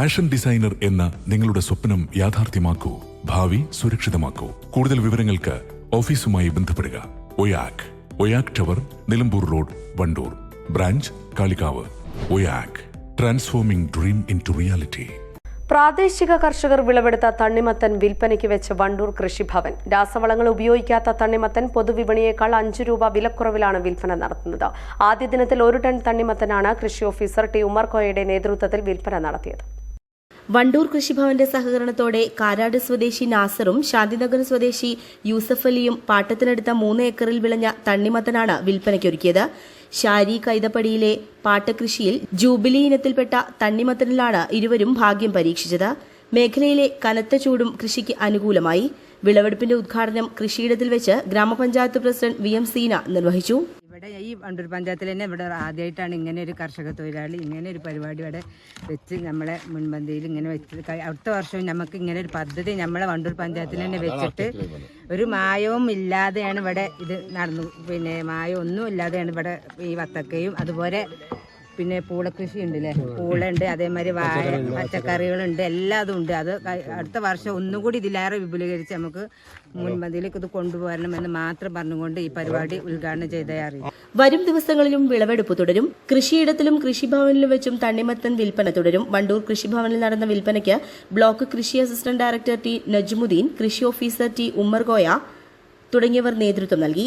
Fashion designer എന്ന നിങ്ങളുടെ സ്വപ്നം യാഥാർത്ഥ്യമാക്കൂ ഭാവി സുരക്ഷിതമാക്കൂ. കൂടുതൽ വിവരങ്ങൾക്ക് ഓഫീസുമായി ബന്ധപ്പെടുക. Oyak Oyak tower Nilambur road Wandoor. Branch Kalikavu. Oyak transforming dream into reality. പ്രാദേശിക കർഷകർ വിളവെടുത്ത തണ്ണിമത്തൻ വിൽപ്പനയ്ക്ക് വെച്ച് വണ്ടൂർ കൃഷിഭവൻ. രാസവളങ്ങൾ ഉപയോഗിക്കാത്ത തണ്ണിമത്തൻ പൊതുവിപണിയേക്കാൾ അഞ്ചു രൂപ വിലക്കുറവിലാണ് വിൽപ്പന നടത്തുന്നത്. ആദ്യ ദിനത്തിൽ ഒരു ടൺ തണ്ണിമത്തനാണ് കൃഷി ഓഫീസർ ടി ഉമർ കോയയുടെ നേതൃത്വത്തിൽ വിൽപ്പന നടത്തിയത്. വണ്ടൂർ കൃഷിഭവന്റെ സഹകരണത്തോടെ കാരാട് സ്വദേശി നാസറും ശാന്തിനഗർ സ്വദേശി യൂസഫ് അലിയും പാട്ടത്തിനെടുത്ത മൂന്ന് ഏക്കറിൽ വിളഞ്ഞ തണ്ണിമത്തനാണ് വിൽപ്പനയ്ക്കൊരുക്കിയത്. ഷാരി കൈതപ്പടിയിലെ പാട്ടകൃഷിയിൽ ജൂബിലി ഇനത്തിൽപ്പെട്ട തണ്ണിമത്തനിലാണ് ഇരുവരും ഭാഗ്യം പരീക്ഷിച്ചത്. മേഖലയിലെ കനത്ത ചൂടും കൃഷിക്ക് അനുകൂലമായി. വിളവെടുപ്പിന്റെ ഉദ്ഘാടനം കൃഷിയിടത്തിൽ വെച്ച് ഗ്രാമപഞ്ചായത്ത് പ്രസിഡന്റ് വി എം സീന നിർവഹിച്ചു. ഇവിടെ ഈ വണ്ടൂർ പഞ്ചായത്തിൽ തന്നെ ഇവിടെ ആദ്യമായിട്ടാണ് ഇങ്ങനെ ഒരു കർഷക തൊഴിലാളി ഇങ്ങനെ ഒരു പരിപാടി ഇവിടെ വെച്ച് നമ്മളെ മുൻപന്തിയിൽ ഇങ്ങനെ വെച്ച് അടുത്ത വർഷവും നമുക്ക് ഇങ്ങനെ ഒരു പദ്ധതി നമ്മളെ വണ്ടൂർ പഞ്ചായത്തിൽ തന്നെ വെച്ചിട്ട് ഒരു മായവും ഇല്ലാതെയാണ് ഇവിടെ ഇത് നടന്നു. പിന്നെ മായം ഒന്നും ഇല്ലാതെയാണ് ഇവിടെ ഈ വത്തക്കയും അതുപോലെ പിന്നെ പൂളക്കൃഷി ഉണ്ടല്ലേ പൂളുണ്ട് അതേമാതിരി വാഴ പച്ചക്കറികളുണ്ട് എല്ലാം അതും ഉണ്ട് അത് അടുത്ത വർഷം ഒന്നുകൂടി ഇതിലേറെ വിപുലീകരിച്ച് നമുക്ക് മുൻപന്തിയിലേക്ക് ഇത് കൊണ്ടുപോകണമെന്ന് മാത്രം പറഞ്ഞുകൊണ്ട് ഈ പരിപാടി ഉദ്ഘാടനം ചെയ്തേ വരും ദിവസങ്ങളിലും വിളവെടുപ്പ് തുടരും. കൃഷിയിടത്തിലും കൃഷിഭവനിലും വെച്ചും തണ്ണിമത്തൻ വിൽപ്പന തുടരും. വണ്ടൂർ കൃഷിഭവനിൽ നടന്ന വിൽപ്പനയ്ക്ക് ബ്ലോക്ക് കൃഷി അസിസ്റ്റന്റ് ഡയറക്ടർ ടി നജ്മുദ്ദീൻ കൃഷി ഓഫീസർ ടി ഉമ്മർഗോയ തുടങ്ങിയവർ നേതൃത്വം നൽകി.